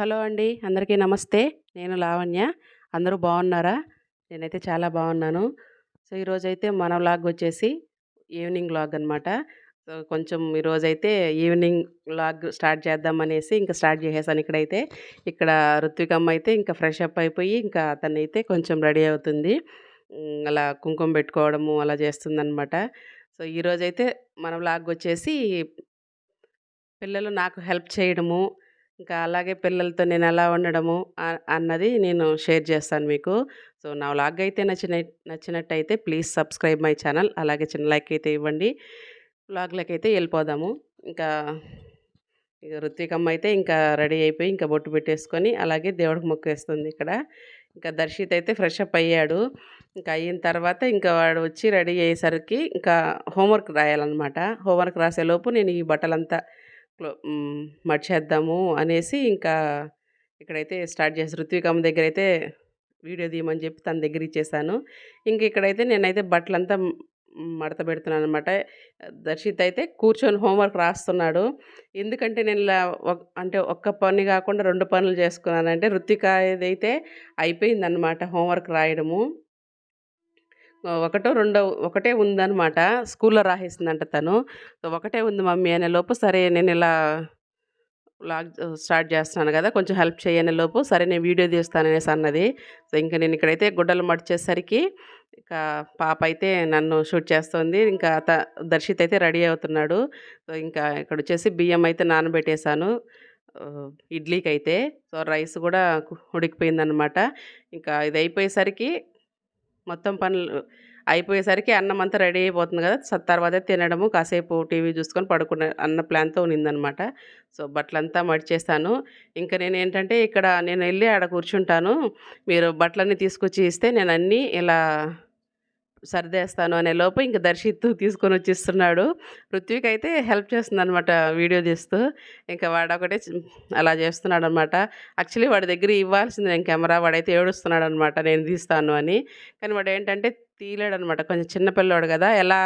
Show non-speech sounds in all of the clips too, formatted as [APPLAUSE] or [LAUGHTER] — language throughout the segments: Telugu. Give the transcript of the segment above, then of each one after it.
హలో అండి. అందరికీ నమస్తే. నేను లావణ్య. అందరూ బాగున్నారా? నేనైతే చాలా బాగున్నాను. సో, ఈరోజైతే మన వ్లాగ్ వచ్చేసి ఈవినింగ్ వ్లాగ్ అనమాట. సో, కొంచెం ఈరోజైతే ఈవినింగ్ వ్లాగ్ స్టార్ట్ చేద్దామనేసి ఇంకా స్టార్ట్ చేసేసాను ఇక్కడైతే. ఇక్కడ రుత్వికమ్మ అయితే ఇంకా ఫ్రెష్ అప్ అయిపోయి ఇంకా తనైతే కొంచెం రెడీ అవుతుంది. అలా కుంకుమ పెట్టుకోవడము అలా చేస్తుందనమాట. సో, ఈరోజైతే మన వ్లాగ్ వచ్చేసి పిల్లలు నాకు హెల్ప్ చేయడము, ఇంకా అలాగే పిల్లలతో నేనెలా ఉండడము అన్నది నేను షేర్ చేస్తాను మీకు. సో, నా వ్లాగ్ అయితే నచ్చిన నచ్చినట్టయితే ప్లీజ్ సబ్స్క్రైబ్ మై ఛానల్. అలాగే చిన్న లైక్ అయితే ఇవ్వండి. వ్లాగ్‌లోకైతే వెళ్ళిపోదాము ఇంకా ఇక రుత్వికమ్మ అయితే ఇంకా రెడీ అయిపోయి ఇంకా బొట్టు పెట్టేసుకొని అలాగే దేవుడికి మొక్కేస్తుంది ఇక్కడ. ఇంకా దర్శిత్ అయితే ఫ్రెష్ అప్ అయ్యాడు. ఇంకా అయిన తర్వాత ఇంకా వాడు వచ్చి రెడీ అయ్యేసరికి ఇంకా హోంవర్క్ రాయాలన్నమాట హోంవర్క్ రాసేలోపు నేను ఈ బట్టలంతా మడిచేద్దాము అనేసి ఇంకా ఇక్కడైతే స్టార్ట్ చేసి రుతికమ్మ దగ్గర అయితే వీడియో తీయమని చెప్పి తన దగ్గర ఇచ్చేసాను. ఇంక ఇక్కడైతే నేనైతే బట్టలంతా మడత పెడుతున్నాను అనమాట దర్శిత్ అయితే కూర్చొని హోంవర్క్ రాస్తున్నాడు. ఎందుకంటే నేను ఇలా అంటే ఒక్క పని కాకుండా రెండు పనులు చేసుకున్నానంటే రుత్వికదైతే అయిపోయిందనమాట హోంవర్క్ రాయడము. ఒకటో రెండో ఒకటే ఉందనమాట. స్కూల్‌లో రాసేసిందంట తను. ఒకటే ఉంది మమ్మీ అనే లోపు సరే నేను ఇలా లాగ్ స్టార్ట్ చేస్తున్నాను కదా! కొంచెం హెల్ప్ చేయనే లోపు సరే నేను వీడియో తీస్తాననేసి అన్నది. సో, ఇంకా నేను ఇక్కడైతే గుడ్డలు మడిచేసరికి ఇంకా పాప అయితే నన్ను షూట్ చేస్తుంది. ఇంకా త దర్శిత్ అయితే రెడీ అవుతున్నాడు. సో, ఇంకా ఇక్కడొచ్చేసి బియ్యం అయితే నానబెట్టేసాను. ఇడ్లీకి అయితే సో, రైస్ కూడా ఉడికిపోయిందనమాట. ఇంకా ఇది అయిపోయేసరికి మొత్తం పనులు అయిపోయేసరికి అన్నం అంతా రెడీ అయిపోతుంది కదా! స తర్వాత తినడము, కాసేపు టీవీ చూసుకొని పడుకునే అన్న ప్లాన్‌తో ఉన్నిందనమాట. సో, బట్టలంతా మడిచేస్తాను ఇంకా నేను ఏంటంటే ఇక్కడ నేను వెళ్ళి ఆడ కూర్చుంటాను. మీరు బట్టలన్నీ తీసుకొచ్చి ఇస్తే నేను అన్నీ ఇలా సర్దేస్తాను అనేలోపు ఇంక దర్శిత్తు తీసుకొని ఇస్తున్నాడు. రుత్విక్ అయితే హెల్ప్ చేస్తుందనమాట వీడియో తీస్తూ. ఇంకా వాడొకటే ఒకటే అలా చేస్తున్నాడనమాట. యాక్చువల్లీ వాడి దగ్గర ఇవ్వాల్సింది నేను కెమెరా వాడైతే ఏడుస్తున్నాడనమాట నేను తీస్తాను అని. కానీ వాడు వాడేంటంటే తీయలేడనమాట. కొంచెం చిన్నపిల్లోడు కదా! ఎలా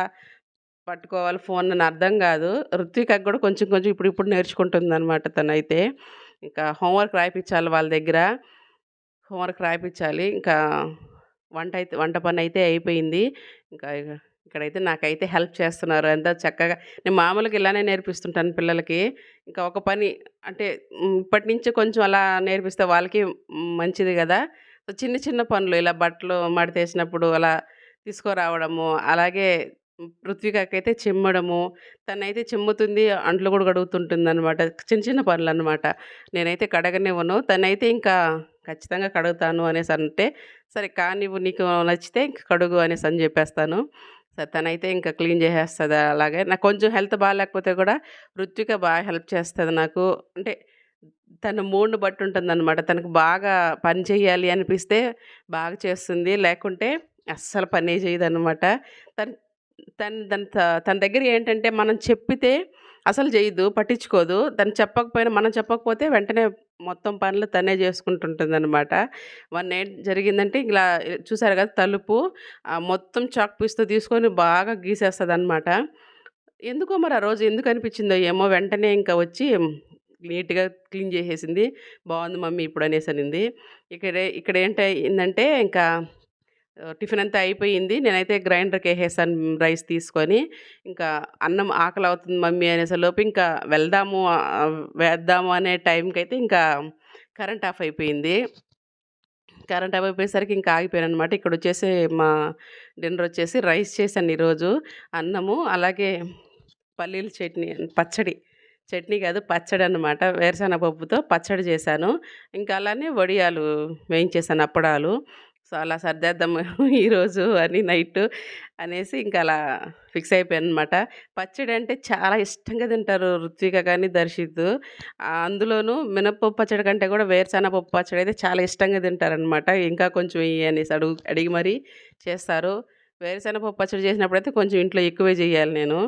పట్టుకోవాలి ఫోన్ అని అర్థం కాదు. రుత్వికకి కూడా కొంచెం కొంచెం ఇప్పుడు ఇప్పుడు నేర్చుకుంటుంది అనమాట తనైతే. ఇంకా హోంవర్క్ రాయిపించాలి వాళ్ళ దగ్గర. హోంవర్క్ రాయిపించాలి ఇంకా వంట అయితే వంట పని అయితే అయిపోయింది. ఇంకా ఇక్కడైతే నాకైతే హెల్ప్ చేస్తున్నారు. ఎంతో చక్కగా నేను మామూలుగా ఇలానే నేర్పిస్తుంటాను పిల్లలకి. ఇంకా ఒక పని అంటే ఇప్పటి నుంచి కొంచెం అలా నేర్పిస్తే వాళ్ళకి మంచిది కదా! చిన్న చిన్న పనులు ఇలా బట్టలు మడతేసినప్పుడు అలా తీసుకురావడము, అలాగే హ్మ్, చిమ్మడము, తనైతే చిమ్ముతుంది, అంట్లు కూడా కడుగుతుంటుంది అనమాట చిన్న చిన్న పనులు అనమాట నేనైతే కడగనివ్వను. తనైతే ఇంకా ఖచ్చితంగా కడుగుతాను అనేసి అంటే సరే కానివ్వు నీకు నచ్చితే ఇంక కడుగు అనేసి అని చెప్పేస్తాను. సరే తనైతే ఇంకా క్లీన్ చేసేస్తుంది అలాగే. నాకు కొంచెం హెల్త్ బాగాలేకపోతే కూడా రుత్విక బాగా హెల్ప్ చేస్తుంది నాకు. అంటే తన మూడ్‌ని బట్టి ఉంటుందనమాట. తనకు బాగా పని చేయాలి అనిపిస్తే బాగా చేస్తుంది. లేకుంటే అస్సలు పనే చేయదనమాట. అనమాట తను తన్ త తన దగ్గర ఏంటంటే మనం చెప్పితే అసలు చేయదు, పట్టించుకోదు. తను చెప్పకపోయినా మనం చెప్పకపోతే వెంటనే మొత్తం పనులు తనే చేసుకుంటుంటుందనమాట. మొన్నేం జరిగిందంటే ఇలా చూసారు కదా తలుపు మొత్తం చాక్ పీస్‌తో తీసుకొని బాగా గీసేస్తుంది అనమాట ఎందుకో మరి ఆ రోజు ఎందుకు అనిపించిందో ఏమో వెంటనే ఇంకా వచ్చి నీట్‌గా క్లీన్ చేసేసింది. బాగుంది మమ్మీ ఇప్పుడు అనేసి అన్నది ఇక్కడే ఏంటంటే ఇంకా టిఫిన్ అంతా అయిపోయింది. నేనైతే గ్రైండర్కి వేసేసాను రైస్ తీసుకొని. ఇంకా అన్నం ఆకలి అవుతుంది మమ్మీ అనేసేలోపు ఇంకా వెళ్దాము వేద్దాము అనే టైంకి అయితే ఇంకా కరెంట్ ఆఫ్ అయిపోయింది. కరెంట్ ఆఫ్ అయిపోయేసరికి ఇంకా ఆగిపోయాను అనమాట ఇక్కడ వచ్చేసి మా డిన్నర్ వచ్చేసి రైస్ చేశాను ఈరోజు. అన్నము అలాగే పల్లీల చట్నీ పచ్చడి. చట్నీ కాదు పచ్చడి అనమాట వేరుశనగ పప్పుతో పచ్చడి చేశాను. ఇంకా అలానే వడియాలు వేయించేసాను అప్పడాలు. సో, అలా సర్దేద్దాం [LAUGHS] ఈరోజు అని నైట్ అనేసి ఇంకా అలా ఫిక్స్ అయిపోయాను అనమాట పచ్చడి అంటే చాలా ఇష్టంగా తింటారు రుత్విక కానీ దర్శిత్. అందులోనూ మినపప్పు పచ్చడి కంటే కూడా వేరుశనగపప్పు పచ్చడి అయితే చాలా ఇష్టంగా తింటారనమాట. ఇంకా కొంచెం ఇవి అనేసి అడుగు అడిగి మరీ చేస్తారు. వేరుశనగ పప్పు పచ్చడి చేసినప్పుడైతే కొంచెం ఇంట్లో ఎక్కువే చేయాలి నేను.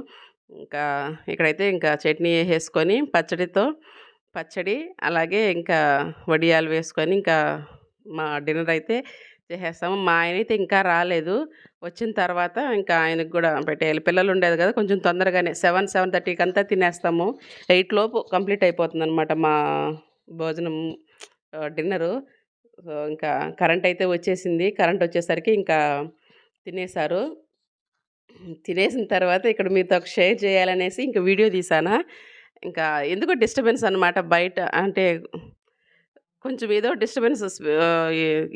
ఇంకా ఇక్కడైతే ఇంకా చట్నీ వేసుకొని పచ్చడితో పచ్చడి అలాగే ఇంకా వడియాలు వేసుకొని ఇంకా మా డిన్నర్ అయితే చేసేస్తాము. మా ఆయనైతే ఇంకా రాలేదు. వచ్చిన తర్వాత ఇంకా ఆయనకి కూడా పెట్టేయాలి. పిల్లలు ఉండేది కదా! కొంచెం తొందరగానే 7, 7:30కి అంతా తినేస్తాము. ఎయిట్ లోపు కంప్లీట్ అయిపోతుందనమాట మా భోజనం డిన్నరు. సో, ఇంకా కరెంట్ అయితే వచ్చేసింది. కరెంట్ వచ్చేసరికి ఇంకా తినేసారు. తినేసిన తర్వాత ఇక్కడ మీతో షేర్ చేయాలనేసి ఇంక వీడియో తీసాను ఇంకా ఎందుకో డిస్టర్బెన్స్ అనమాట బయట అంటే కొంచెం ఏదో డిస్టర్బెన్స్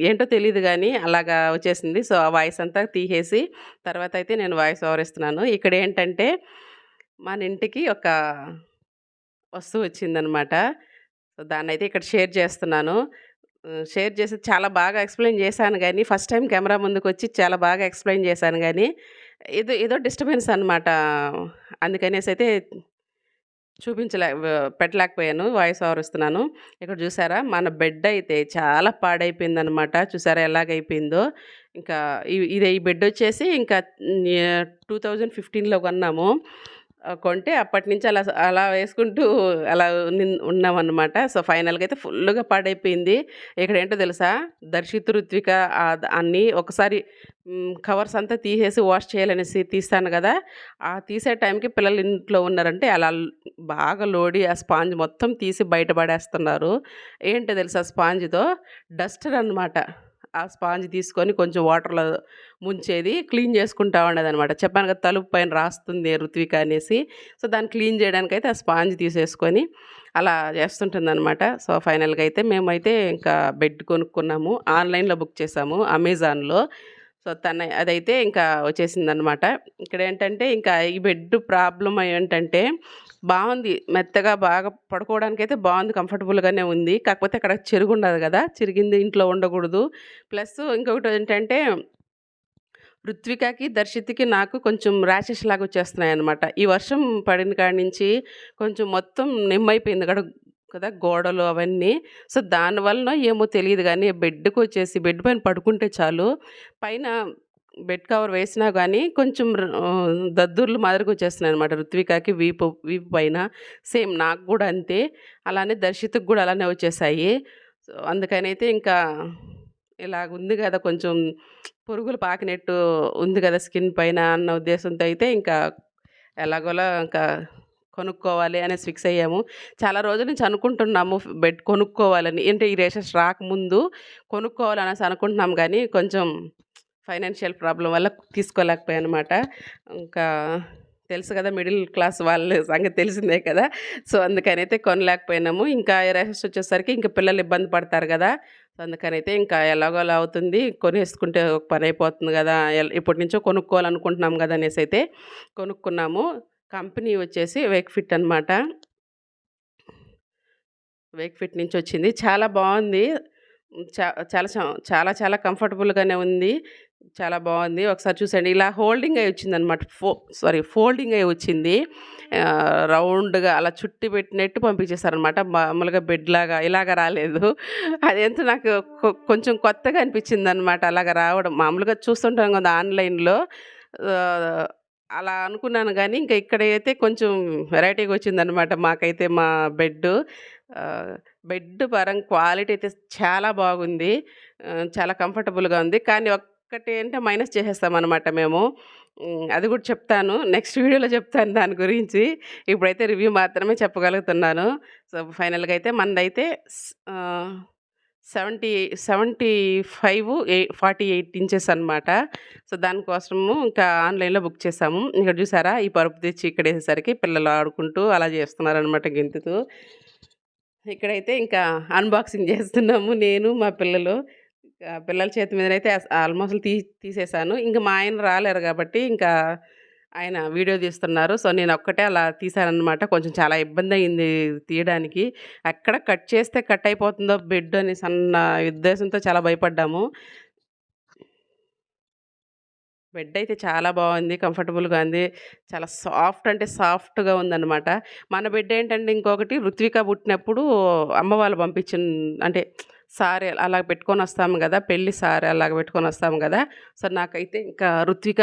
ఏంటో తెలియదు కానీ అలాగా వచ్చేసింది. సో, ఆ వాయిస్ అంతా తీసేసి తర్వాత అయితే నేను వాయిస్ ఓవర్ ఇస్తున్నాను. ఇక్కడేంటంటే మన ఇంటికి ఒక వస్తువు వచ్చిందనమాట. సో, దాన్నయితే ఇక్కడ షేర్ చేస్తున్నాను. షేర్ చేసి చాలా బాగా ఎక్స్‌ప్లెయిన్ చేశాను కానీ ఫస్ట్ టైం కెమెరా ముందుకు వచ్చి చాలా బాగా ఎక్స్‌ప్లెయిన్ చేశాను కానీ ఏదో ఏదో డిస్టర్బెన్స్ అనమాట. అందుకనేసి అయితే చూపించలే పెట్టలేకపోయాను. వాయిస్ ఓవర్ ఇస్తున్నాను. ఇక్కడ చూసారా మన బెడ్ అయితే చాలా పాడైపోయిందనమాట. చూసారా ఎలాగైపోయిందో. ఇంకా ఇది ఇదే ఈ బెడ్ వచ్చేసి ఇంకా టూ థౌజండ్ ఫిఫ్టీన్లో కొన్నాము. కొంటే కొంటే అప్పటినుంచి అలా అలా వేసుకుంటూ అలా ఉన్నామన్నమాట సో, ఫైనల్‌గా అయితే ఫుల్గా పాడైపోయింది. ఇక్కడ ఏంటో తెలుసా? దర్శిత్, రుత్విక అన్నీ ఒకసారి కవర్స్ అంతా తీసేసి వాష్ చేయాలనేసి తీస్తాను కదా ఆ తీసే టైంకి పిల్లలు ఇంట్లో ఉన్నారంటే అలా బాగా లోడి ఆ స్పాంజ్ మొత్తం తీసి బయటపడేస్తున్నారు ఏంటో తెలుసా స్పాంజ్‌తో డస్టర్ అనమాట. ఆ స్పాంజ్ తీసుకొని కొంచెం వాటర్‌లో ముంచేది క్లీన్ చేసుకుంటా ఉండేది అనమాట చెప్పాను కదా! తలుపు పైన రాస్తుంది రుత్విక అనేసి. సో, దాన్ని క్లీన్ చేయడానికైతే ఆ స్పాంజ్ తీసేసుకొని అలా చేస్తుంటుందనమాట. సో, ఫైనల్‌గా అయితే మేమైతే ఇంకా బెడ్ కొనుక్కున్నాము. ఆన్‌లైన్‌లో బుక్ చేసాము అమెజాన్‌లో. సో, తన అదైతే ఇంకా వచ్చేసిందనమాట. ఇక్కడేంటంటే ఇంకా ఈ బెడ్ ప్రాబ్లం ఏంటంటే బాగుంది మెత్తగా బాగా పడుకోవడానికైతే బాగుంది కంఫర్టబుల్‌గానే ఉంది. కాకపోతే అక్కడ చెరుగుండదు కదా చిరిగింది ఇంట్లో ఉండకూడదు. ప్లస్ ఇంకొకటి ఏంటంటే రుత్వికకి, దర్శిత్‌కి నాకు కొంచెం ర్యాషెస్ లాగా వచ్చేస్తున్నాయి అనమాట ఈ వర్షం పడిన కాడి నుంచి కొంచెం మొత్తం నిమ్మైపోయింది అక్కడ కదా! గోడలు అవన్నీ. సో, దానివలన ఏమో తెలియదు కానీ బెడ్కి వచ్చేసి బెడ్ పైన పడుకుంటే చాలు పైన బెడ్ కవర్ వేసినా కానీ కొంచెం దద్దుర్లు మాదిరికి దద్దుర్లు మాదిరిగా వచ్చేస్తున్నాయన్నమాట. వీపు వీపు పైన. సేమ్ నాకు కూడా అంతే. అలానే దర్శితకు కూడా అలానే వచ్చేసాయి. సో, అందుకనైతే ఇంకా ఇలాగుంది కదా కొంచెం పురుగులు పాకినట్టు ఉంది కదా స్కిన్ పైన అన్న ఉద్దేశంతో అయితే ఇంకా ఎలాగోలా ఇంకా కొనుక్కోవాలి అనేసి ఫిక్స్ అయ్యాము. చాలా రోజుల నుంచి అనుకుంటున్నాము బెడ్ కొనుక్కోవాలని. అంటే ఈ రేషన్స్ రాకముందు కొనుక్కోవాలనేసి అనుకుంటున్నాం కానీ కొంచెం ఫైనాన్షియల్ ప్రాబ్లమ్ వల్ల తీసుకోలేకపోయాను అనమాట ఇంకా తెలుసు కదా మిడిల్ క్లాస్ వాళ్ళ సంగతి తెలిసిందే కదా! సో, అందుకనైతే కొనలేకపోయినాము. ఇంకా రేషన్స్ వచ్చేసరికి ఇంకా పిల్లలు ఇబ్బంది పడతారు కదా సో, అందుకనైతే ఇంకా ఎలాగోలా అవుతుంది. కొనేసుకుంటే ఒక అయిపోతుంది కదా ఎల్ ఎప్పటినుంచో కొనుక్కోవాలనుకుంటున్నాం కదా అనేసి అయితే కొనుక్కున్నాము. కంపెనీ వచ్చేసి వేక్‌ఫిట్ అనమాట. వేక్‌ఫిట్ నుంచి వచ్చింది. చాలా బాగుంది చా చాలా చాలా చాలా కంఫర్టబుల్‌గానే ఉంది. చాలా బాగుంది ఒకసారి చూసండి. ఇలా హోల్డింగ్ అయ్యి వచ్చిందనమాట. ఫో సారీ ఫోల్డింగ్ అయ్యి వచ్చింది. రౌండ్‌గా అలా చుట్టి పెట్టినట్టు పంపించేసారనమాట. మామూలుగా బెడ్‌లాగా ఇలాగ రాలేదు. అదేంటో నాకు కొంచెం కొత్తగా అనిపించిందనమాట. అలాగ రావడం. మామూలుగా చూస్తుంటాం కదా ఆన్‌లైన్‌లో అలా అనుకున్నాను కానీ ఇంకా ఇక్కడైతే కొంచెం వెరైటీగా వచ్చిందనమాట. మాకైతే మా బెడ్డు. బెడ్ పరం క్వాలిటీ అయితే చాలా బాగుంది. చాలా కంఫర్టబుల్‌గా ఉంది. కానీ ఒక్కటేంటే మైనస్ చేసేస్తాం అనమాట మేము. అది కూడా చెప్తాను. నెక్స్ట్ వీడియోలో చెప్తాను దాని గురించి. ఇప్పుడైతే రివ్యూ మాత్రమే చెప్పగలుగుతున్నాను. సో, ఫైనల్‌గా అయితే మనదైతే స్ ఆహ్, 70 75 ఎ 48 ఇంచెస్ అనమాట. సో, దానికోసము ఇంకా ఆన్‌లైన్‌లో బుక్ చేసాము. ఇక్కడ చూసారా? ఈ పరుపు తెచ్చి ఇక్కడేసేసరికి పిల్లలు ఆడుకుంటూ అలా చేస్తున్నారనమాట గెంతుతూ. ఇక్కడైతే ఇంకా అన్బాక్సింగ్ చేస్తున్నాము నేను, మా పిల్లలు. పిల్లల చేతి మీదనైతే ఆల్మోస్ట్ తీ తీసేసాను. ఇంకా మా ఆయన రాలేరు కాబట్టి ఇంకా ఆయన వీడియో తీస్తున్నారు. సో, నేను ఒక్కటే అలా తీశానమాట కొంచెం చాలా ఇబ్బంది అయింది తీయడానికి. ఎక్కడ కట్ చేస్తే కట్ అయిపోతుందో బెడ్ అని సన్న ఉద్దేశంతో చాలా భయపడ్డాము. బెడ్ అయితే చాలా బాగుంది కంఫర్టబుల్‌గా ఉంది. చాలా సాఫ్ట్ అంటే సాఫ్ట్‌గా ఉందన్నమాట మన బెడ్ ఏంటంటే ఇంకొకటి రుత్విక పుట్టినప్పుడు అమ్మ వాళ్ళు పంపించిన అంటే సారీ అలా పెట్టుకొనొస్తాము కదా పెళ్ళి సారీ అలాగ పెట్టుకొని వస్తాము కదా సో, నాకైతే ఇంకా రుత్విక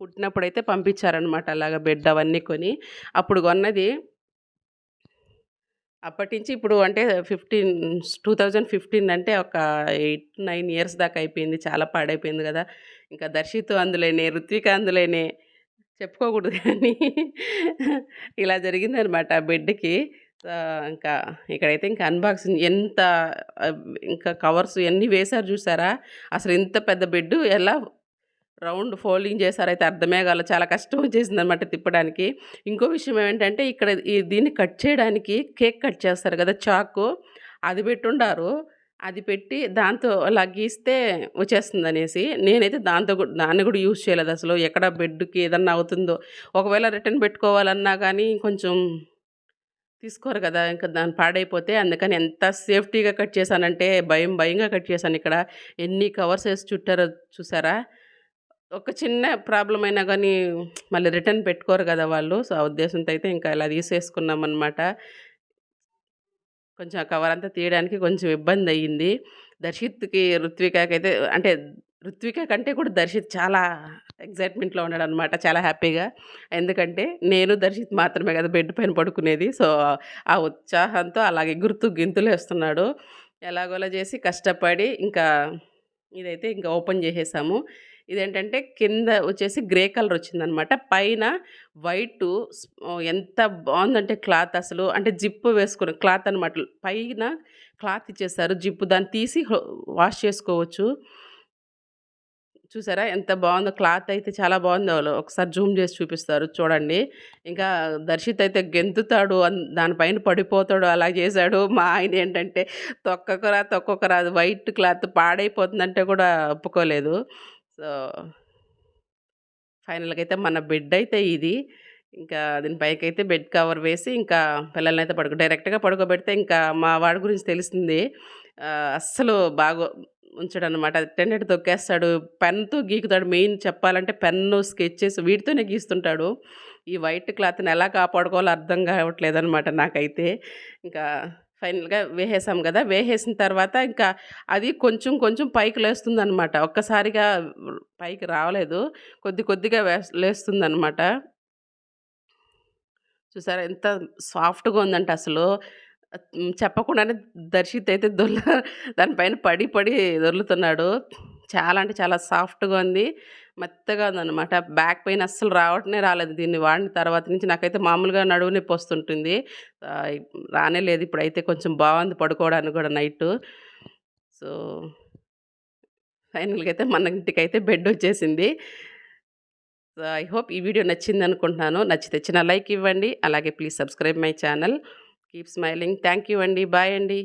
పుట్టినప్పుడైతే పంపించారనమాట అలాగ బెడ్ అవన్నీ కొని. అప్పుడు కొన్నది అప్పటినుంచి ఇప్పుడు అంటే 15 2015 అంటే ఒక 8, 9 ఇయర్స్ దాకా అయిపోయింది. చాలా పాడైపోయింది కదా ఇంకా దర్శిత్ అందులోనే, రుత్విక అందులోనే చెప్పుకోకూడదు కానీ ఇలా జరిగిందనమాట ఆ బెడ్‌కి. ఇంకా ఇక్కడైతే ఇంకా అన్బాక్సింగ్ ఎంత ఇంకా కవర్స్ ఎన్ని వేశారు చూసారా? అసలు ఇంత పెద్ద బెడ్డు ఎలా రౌండ్ ఫోల్డింగ్ చేశారైతే అర్థమే కాల. చాలా కష్టం వచ్చేసింది అనమాట తిప్పడానికి. ఇంకో విషయం ఏంటంటే ఇక్కడ ఈ దీన్ని కట్ చేయడానికి కేక్ కట్ చేస్తారు కదా! చాకు అది పెట్టుండారు. అది పెట్టి దాంతో అలా గీస్తే వచ్చేస్తుందనేసి. నేనైతే దాంతో దాన్ని కూడా యూజ్ చేయలేదు అసలు ఎక్కడ బెడ్‌కి ఏదన్నా అవుతుందో. ఒకవేళ రిటర్న్ పెట్టుకోవాలన్నా కానీ కొంచెం తీసుకోరు కదా! ఇంకా దాన్ని పాడైపోతే అందుకని ఎంత సేఫ్టీగా కట్ చేశానంటే భయం భయంగా కట్ చేశానిక్కడ. ఎన్ని కవర్స్ వేసి చుట్టారో చూసారా? ఒక చిన్న ప్రాబ్లం అయినా కానీ మళ్ళీ రిటర్న్ పెట్టుకోరు కదా వాళ్ళు. సో, ఆ ఉద్దేశంతో అయితే ఇంకా ఇలా తీసేసుకున్నామనమాట. కొంచెం ఆ కవర్ అంతా తీయడానికి కొంచెం ఇబ్బంది అయ్యింది దర్శిత్‌కి, రుత్వికకైతే అంటే రుత్విక కంటే కూడా దర్శిత్ చాలా ఎక్సైట్‌మెంట్‌లో ఉన్నాడనమాట. చాలా హ్యాపీగా. ఎందుకంటే నేను, దర్శిత్ మాత్రమే కదా బెడ్ పైన పడుకునేది. సో, ఆ ఉత్సాహంతో అలాగే గుర్తు గింతులు వేస్తున్నాడు ఎలాగోలా చేసి కష్టపడి ఇంకా ఇదైతే ఇంకా ఓపెన్ చేసేసాము. ఇదేంటంటే కింద వచ్చేసి గ్రే కలర్ వచ్చిందనమాట. పైన వైటు ఎంత బాగుందంటే క్లాత్ అసలు. అంటే జిప్పు వేసుకుని క్లాత్ అనమాట. పైన క్లాత్ ఇచ్చేసారు. జిప్పు దాన్ని తీసి వాష్ చేసుకోవచ్చు. చూసారా? ఎంత బాగుందో క్లాత్ అయితే చాలా బాగుందో వాళ్ళు ఒకసారి జూమ్ చేసి చూపిస్తారు చూడండి. ఇంకా దర్శిత్ అయితే గెంతుతాడు. దానిపైన పడిపోతాడు. అలా చేశాడు. మా ఆయన ఏంటంటే తొక్కకరా తొక్కకరా అది వైట్ క్లాత్ పాడైపోతుందంటే కూడా ఒప్పుకోలేదు. సో ఫైనల్‌గా అయితే మన బెడ్ అయితే ఇది. ఇంకా దీని పైకైతే బెడ్ కవర్ వేసి ఇంకా పిల్లల్ని అయితే పడుకో డైరెక్ట్‌గా పడుకోబెడితే ఇంకా మా వాడి గురించి తెలుస్తుంది అస్సలు బాగో ఉంచడనమాట. అట్టెంటేటే తొక్కేస్తాడు. పెన్‌తో గీకుతాడు. మెయిన్ చెప్పాలంటే పెన్ను, స్కెచెస్ వీటితోనే గీస్తుంటాడు. ఈ వైట్ క్లాత్‌ని ఎలా కాపాడుకోవాలో అర్థం కావట్లేదనమాట నాకైతే. ఇంకా ఫైనల్‌గా వేసేసాం కదా వేసేసిన తర్వాత ఇంకా అది కొంచెం కొంచెం పైకి లేస్తుందనమాట. ఒక్కసారిగా పైకి రావలేదు. కొద్ది కొద్దిగా లేస్తుంది అనమాట చూసారా? ఎంత సాఫ్ట్‌గా ఉందంటే అసలు. చెప్పకుండానే దర్శిత్ అయితే దొల్ల దానిపైన పడి పడి దొర్లుతున్నాడు. చాలా అంటే చాలా సాఫ్ట్‌గా ఉంది. మెత్తగా ఉందనమాట. బ్యాక్ పెయిన్ అస్సలు రావటమే రాలేదు. దీన్ని వాడిన తర్వాత నుంచి నాకైతే మామూలుగా నడువు నొప్పి వస్తుంటుంది. రానే లేదు. ఇప్పుడైతే కొంచెం బాగుంది పడుకోవడానికి కూడా నైట్ సో ఫైనల్‌గా అయితే మన ఇంటికైతే బెడ్ వచ్చేసింది. సో, ఐ హోప్ ఈ వీడియో నచ్చిందనుకుంటున్నాను. నచ్చితే చిన్న లైక్ ఇవ్వండి. అలాగే please subscribe my channel. Keep smiling. Thank you అండి. బాయ్ అండి.